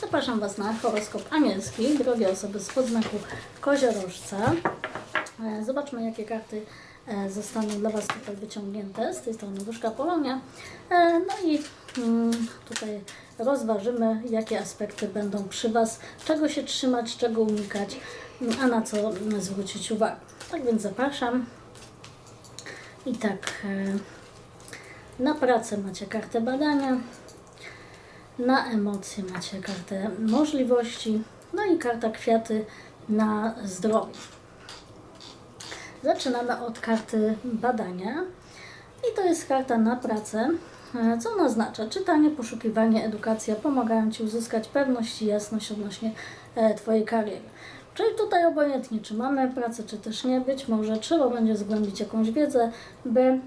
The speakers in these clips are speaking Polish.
Zapraszam Was na horoskop anielski, drogie osoby z podznaku koziorożca. E, Zobaczmy, jakie karty e, zostaną dla Was tutaj wyciągnięte. Z tej strony Duszka Polonia. E, No i mm, tutaj rozważymy, jakie aspekty będą przy Was, czego się trzymać, czego unikać, a na co zwrócić uwagę. Tak więc zapraszam. I tak, na pracę macie kartę badania, na emocje macie kartę możliwości, no i karta kwiaty na zdrowie. Zaczynamy od karty badania i to jest karta na pracę. E, Co ona oznacza? Czytanie, poszukiwanie, edukacja pomagają Ci uzyskać pewność i jasność odnośnie e, Twojej kariery. Czyli tutaj obojętnie, czy mamy pracę, czy też nie, być może trzeba będzie zgłębić jakąś wiedzę, by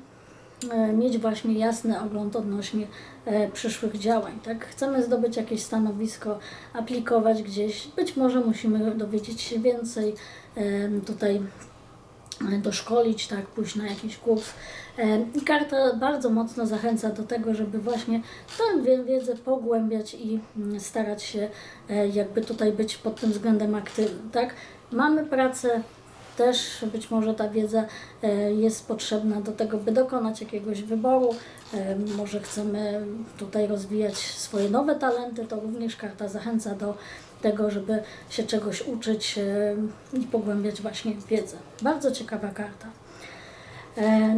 mieć właśnie jasny ogląd odnośnie e, przyszłych działań. Tak? Chcemy zdobyć jakieś stanowisko, aplikować gdzieś, być może musimy dowiedzieć się więcej, e, tutaj e, doszkolić, tak, pójść na jakiś kurs. E, I karta bardzo mocno zachęca do tego, żeby właśnie tę wie- wiedzę pogłębiać i mm, starać się e, jakby tutaj być pod tym względem aktywnym, tak. Mamy pracę, też być może ta wiedza e, jest potrzebna do tego, by dokonać jakiegoś wyboru. E, Może chcemy tutaj rozwijać swoje nowe talenty, to również karta zachęca do tego, żeby się czegoś uczyć e, i pogłębiać właśnie wiedzę. Bardzo ciekawa karta.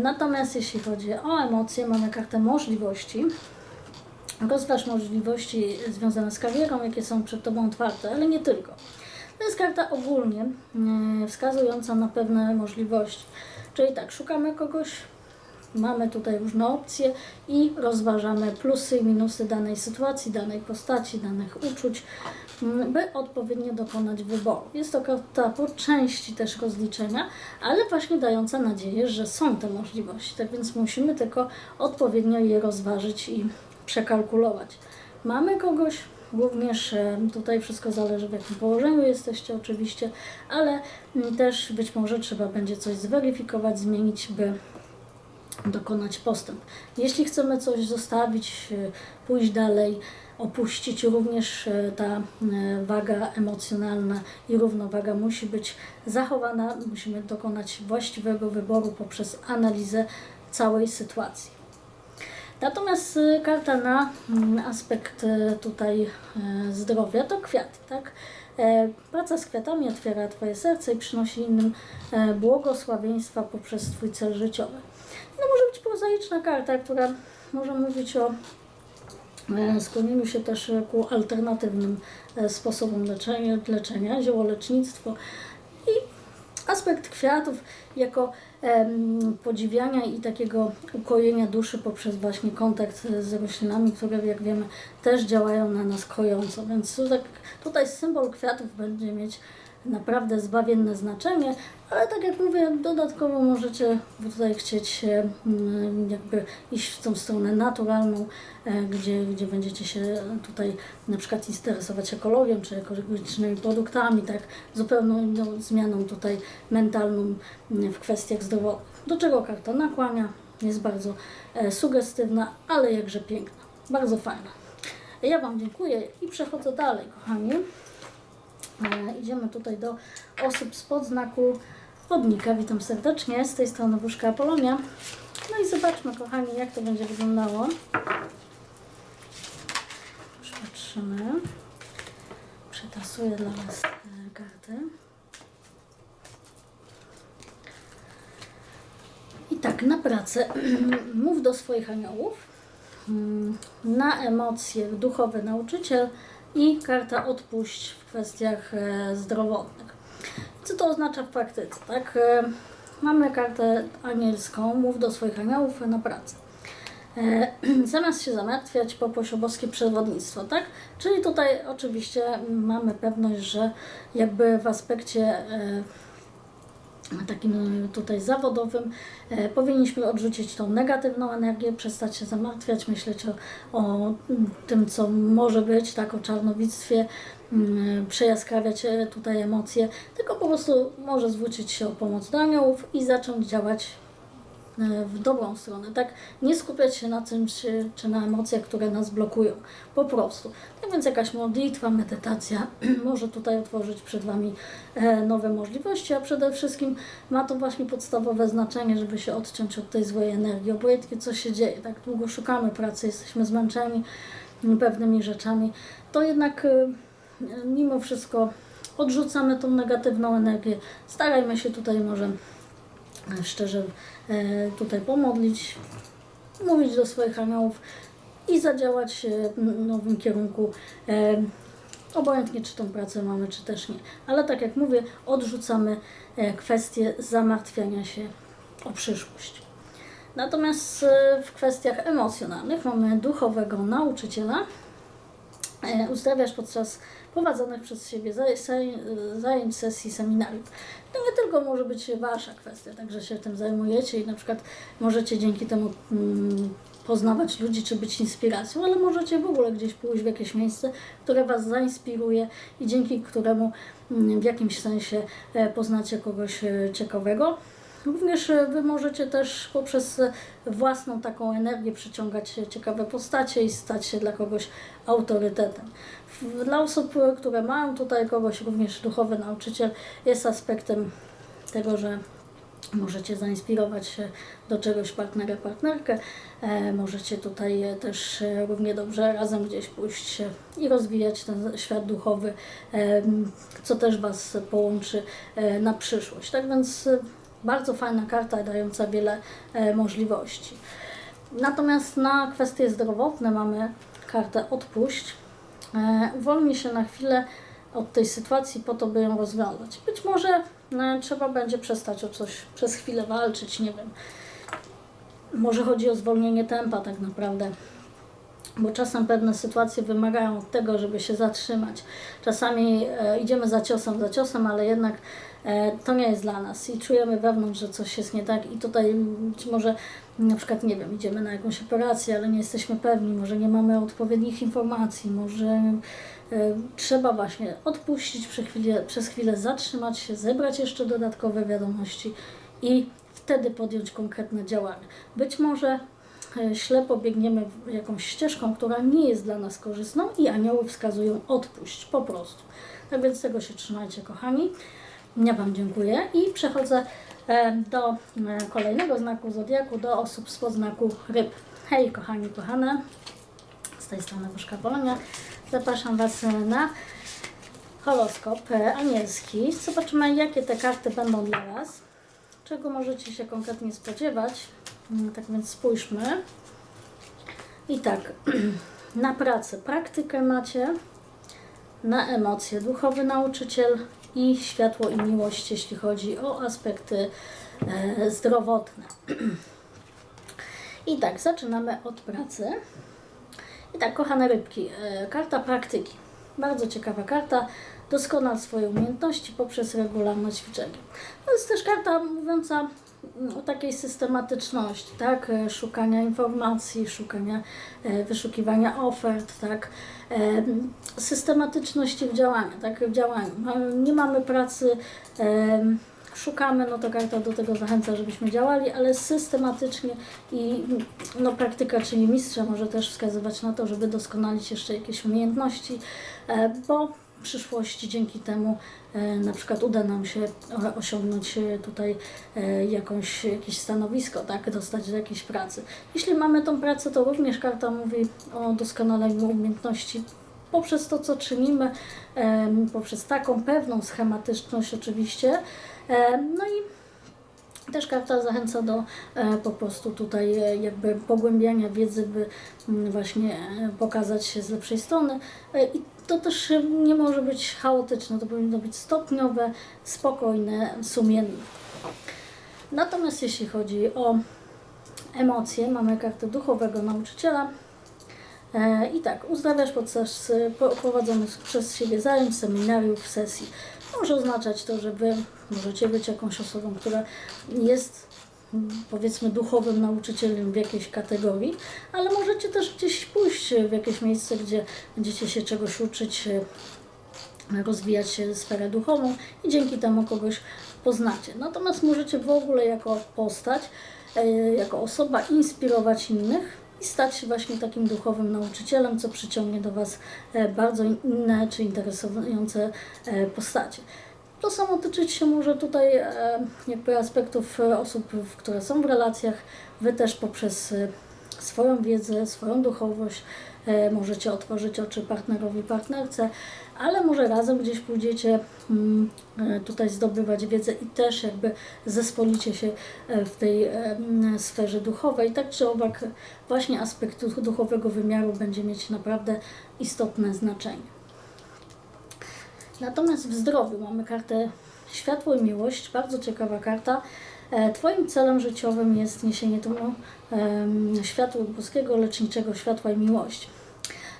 Natomiast jeśli chodzi o emocje, mamy kartę możliwości. Rozważ możliwości związane z karierą, jakie są przed Tobą otwarte, ale nie tylko. To jest karta ogólnie e, wskazująca na pewne możliwości. Czyli tak, szukamy kogoś, mamy tutaj różne opcje i rozważamy plusy i minusy danej sytuacji, danej postaci, danych uczuć, m, by odpowiednio dokonać wyboru. Jest to karta po części też rozliczenia, ale właśnie dająca nadzieję, że są te możliwości. Tak więc musimy tylko odpowiednio je rozważyć i przekalkulować. Mamy kogoś, również e, tutaj wszystko zależy w jakim położeniu jesteście oczywiście, ale m, też być może trzeba będzie coś zweryfikować, zmienić, by dokonać postęp. Jeśli chcemy coś zostawić, e, pójść dalej, opuścić, również e, ta waga emocjonalna i równowaga musi być zachowana. Musimy dokonać właściwego wyboru poprzez analizę całej sytuacji. Natomiast y, karta na mm, aspekt y, tutaj y, zdrowia to kwiat, tak? E, Praca z kwiatami otwiera Twoje serce i przynosi innym e, błogosławieństwa poprzez Twój cel życiowy. No może być prozaiczna karta, która może mówić o e, skłonieniu się też ku alternatywnym sposobom leczenia, leczenia ziołolecznictwo i aspekt kwiatów jako podziwiania i takiego ukojenia duszy poprzez właśnie kontakt z roślinami, które jak wiemy też działają na nas kojąco. Więc tak, tutaj symbol kwiatów będzie mieć naprawdę zbawienne znaczenie, ale tak jak mówię, dodatkowo możecie tutaj chcieć mm, jakby iść w tą stronę naturalną, e, gdzie, gdzie będziecie się tutaj na przykład interesować ekologią czy ekologicznymi produktami, tak zupełną inną zmianą tutaj mentalną mm, w kwestiach zdrowotnych. Do czego karta nakłania, jest bardzo e, sugestywna, ale jakże piękna, bardzo fajna. Ja Wam dziękuję i przechodzę dalej, kochani. E, Idziemy tutaj do osób spod znaku Wodnika. Witam serdecznie. Z tej strony Wóżka Apolonia. No i zobaczmy, kochani, jak to będzie wyglądało. Przepatrzymy. Przetasuję dla Was karty. I tak, na pracę. Mów do swoich aniołów. Mm, Na emocje duchowy nauczyciel i karta odpuść w kwestiach e, zdrowotnych. Co to oznacza w praktyce? Tak? E, Mamy kartę anielską, mów do swoich aniołów na pracę. E, Zamiast się zamartwiać, poproś o boskie przewodnictwo, tak? Czyli tutaj oczywiście mamy pewność, że jakby w aspekcie takim tutaj zawodowym, e, powinniśmy odrzucić tą negatywną energię, przestać się zamartwiać, myśleć o, o mm, tym, co może być, tak, o czarnowictwie, mm, przejaskrawiać e, tutaj emocje, tylko po prostu może zwrócić się o pomoc do aniołów i zacząć działać e, w dobrą stronę, tak? Nie skupiać się na tym, czy, czy na emocjach, które nas blokują, po prostu. Tak więc jakaś modlitwa, medytacja może tutaj otworzyć przed Wami e, nowe możliwości, a przede wszystkim ma to właśnie podstawowe znaczenie, żeby się odciąć od tej złej energii. Obojętnie co się dzieje, tak długo szukamy pracy, jesteśmy zmęczeni pewnymi rzeczami, to jednak e, mimo wszystko odrzucamy tą negatywną energię. Starajmy się tutaj może e, szczerze e, tutaj pomodlić, mówić do swoich aniołów i zadziałać e, w nowym kierunku. e, Obojętnie, czy tą pracę mamy, czy też nie. Ale tak jak mówię, odrzucamy e, kwestię zamartwiania się o przyszłość. Natomiast e, w kwestiach emocjonalnych mamy duchowego nauczyciela, e, uzdrawiasz podczas prowadzonych przez siebie zaj- zaj- zajęć, sesji, seminariów. To nie tylko może być Wasza kwestia, także się tym zajmujecie i na przykład możecie dzięki temu mm, poznawać ludzi czy być inspiracją, ale możecie w ogóle gdzieś pójść w jakieś miejsce, które Was zainspiruje i dzięki któremu mm, w jakimś sensie e, poznacie kogoś e, ciekawego. Również e, Wy możecie też poprzez e, własną taką energię przyciągać ciekawe postacie i stać się dla kogoś autorytetem. Dla osób, e, które mają tutaj kogoś, również duchowy nauczyciel jest aspektem tego, że możecie zainspirować się do czegoś partnera, partnerkę. Możecie tutaj też równie dobrze razem gdzieś pójść i rozwijać ten świat duchowy, co też Was połączy na przyszłość. Tak więc bardzo fajna karta, dająca wiele e, możliwości. Natomiast na kwestie zdrowotne mamy kartę odpuść. E, Uwolnij się na chwilę od tej sytuacji po to, by ją rozwiązać. Być może e, trzeba będzie przestać o coś przez chwilę walczyć, nie wiem. Może chodzi o zwolnienie tempa tak naprawdę. Bo czasem pewne sytuacje wymagają tego, żeby się zatrzymać. Czasami e, idziemy za ciosem, za ciosem, ale jednak e, to nie jest dla nas i czujemy wewnątrz, że coś jest nie tak i tutaj być może na przykład, nie wiem, idziemy na jakąś operację, ale nie jesteśmy pewni, może nie mamy odpowiednich informacji, może e, trzeba właśnie odpuścić przez chwilę, przez chwilę, zatrzymać się, zebrać jeszcze dodatkowe wiadomości i wtedy podjąć konkretne działania. Być może ślepo biegniemy jakąś ścieżką, która nie jest dla nas korzystną i anioły wskazują odpuść, po prostu. Tak więc tego się trzymajcie, kochani. Ja Wam dziękuję i przechodzę e, do e, kolejnego znaku zodiaku, do osób z podznaku ryb. Hej, kochani, kochane, z tej strony Bożka Polonia. Zapraszam Was e, na horoskop e, anielski. Zobaczymy, jakie te karty będą dla Was, czego możecie się konkretnie spodziewać. Mm, Tak więc spójrzmy. I tak, na pracę praktykę macie, na emocje duchowy nauczyciel i światło i miłość, jeśli chodzi o aspekty e, zdrowotne. I tak, zaczynamy od pracy. I tak, kochane rybki, e, karta praktyki. Bardzo ciekawa karta. Doskonal swoje umiejętności poprzez regularne ćwiczenie. To jest też karta mówiąca mm, o takiej systematyczności, tak? E, Szukania informacji, szukania, e, wyszukiwania ofert, tak? E, Systematyczności w działaniu, tak? W działaniu. Nie mamy pracy, szukamy, no to karta do tego zachęca, żebyśmy działali, ale systematycznie i no, praktyka, czyli mistrza może też wskazywać na to, żeby doskonalić jeszcze jakieś umiejętności, bo przyszłości dzięki temu e, na przykład uda nam się osiągnąć e, tutaj e, jakąś, jakieś stanowisko, tak, dostać do jakiejś pracy. Jeśli mamy tą pracę, to również karta mówi o doskonaleniu umiejętności poprzez to, co czynimy, poprzez taką pewną schematyczność oczywiście. No i też karta zachęca do e, po prostu tutaj e, jakby pogłębiania wiedzy, by mm, właśnie e, pokazać się z lepszej strony. I to też nie może być chaotyczne, to powinno być stopniowe, spokojne, sumienne. Natomiast jeśli chodzi o emocje, mamy kartę duchowego nauczyciela. I tak, uzdrawiasz podczas po- prowadzonych przez siebie zajęć, seminariów, sesji. Może oznaczać to, że Wy możecie być jakąś osobą, która jest mm, powiedzmy duchowym nauczycielem w jakiejś kategorii, ale możecie też gdzieś pójść w jakieś miejsce, gdzie będziecie się czegoś uczyć, e, rozwijać sferę duchową i dzięki temu kogoś poznacie. Natomiast możecie w ogóle jako postać e, jako osoba inspirować innych i stać się właśnie takim duchowym nauczycielem, co przyciągnie do Was e, bardzo inne czy interesujące e, postacie. To samo tyczyć się może tutaj e, jakby aspektów osób, które są w relacjach. Wy też poprzez swoją wiedzę, swoją duchowość możecie otworzyć oczy partnerowi, partnerce, ale może razem gdzieś pójdziecie mm, e, tutaj zdobywać wiedzę i też jakby zespolicie się e, w tej e, sferze duchowej. Tak czy owak właśnie aspekt duch- duchowego wymiaru będzie mieć naprawdę istotne znaczenie. Natomiast w zdrowiu mamy kartę Światło i Miłość, bardzo ciekawa karta. Twoim celem życiowym jest niesienie em, światła boskiego, leczniczego światła i miłości.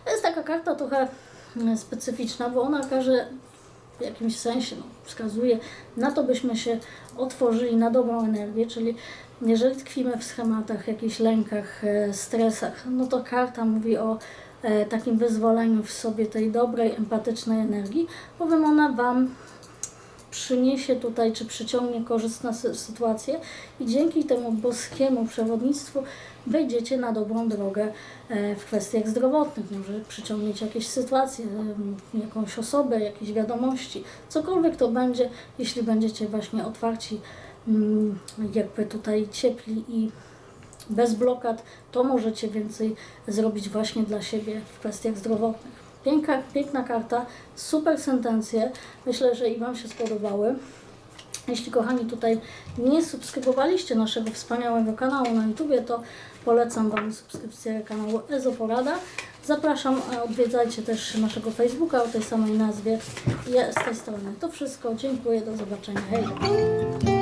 To jest taka karta trochę specyficzna, bo ona każe w jakimś sensie no, wskazuje na to, byśmy się otworzyli na dobrą energię, czyli jeżeli tkwimy w schematach, jakichś lękach, e, stresach, no to karta mówi o e, takim wyzwoleniu w sobie tej dobrej, empatycznej energii, bowiem ona Wam przyniesie tutaj, czy przyciągnie korzystne sy- sytuacje i dzięki temu boskiemu przewodnictwu wejdziecie na dobrą drogę e, w kwestiach zdrowotnych. Może przyciągniecie jakieś sytuacje, jakąś osobę, jakieś wiadomości, cokolwiek to będzie, jeśli będziecie właśnie otwarci, mm, jakby tutaj ciepli i bez blokad, to możecie więcej zrobić właśnie dla siebie w kwestiach zdrowotnych. Piękna, piękna karta, super sentencje. Myślę, że i Wam się spodobały. Jeśli kochani tutaj nie subskrybowaliście naszego wspaniałego kanału na YouTubie, to polecam Wam subskrypcję kanału Ezoporada. Zapraszam, odwiedzajcie też naszego Facebooka o tej samej nazwie. Ja z tej strony to wszystko. Dziękuję, do zobaczenia. Hej!